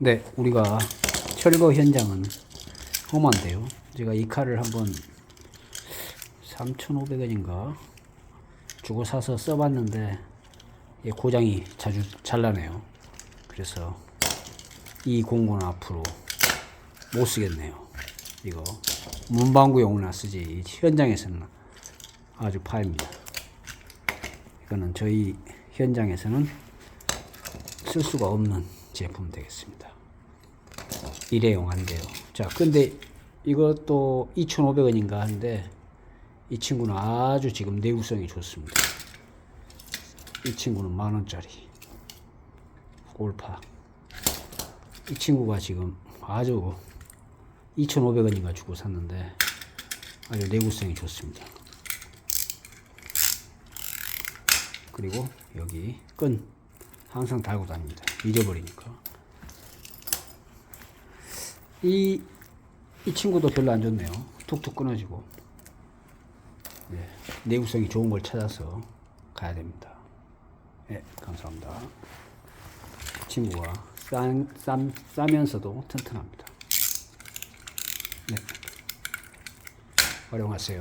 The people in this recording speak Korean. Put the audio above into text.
네, 우리가 철거 현장은 험한데요. 제가 이 칼을 한번 3,500원인가 주고 사서 써봤는데 이게 고장이 자주 잘 나네요. 그래서 이 공구는 앞으로 못 쓰겠네요. 이거 문방구용으로나 쓰지 이 현장에서는 아주 파입니다. 이거는 저희 현장에서는 쓸 수가 없는 제품 되겠습니다. 일회용 안 돼요. 자, 근데 이것도 2,500원인가 하는데 이 친구는 아주 지금 내구성이 좋습니다. 이 친구는 만 원짜리 골파. 이 친구가 지금 아주 2,500원인가 주고 샀는데 아주 내구성이 좋습니다. 그리고 여기 끈 항상 달고 다닙니다. 잊어버리니까. 이, 이 친구도 별로 안 좋네요. 툭툭 끊어지고. 네, 내구성이 좋은 걸 찾아서 가야 됩니다. 네, 감사합니다. 이 친구가 싼, 싼, 싸면서도 튼튼합니다. 네. 활용하세요.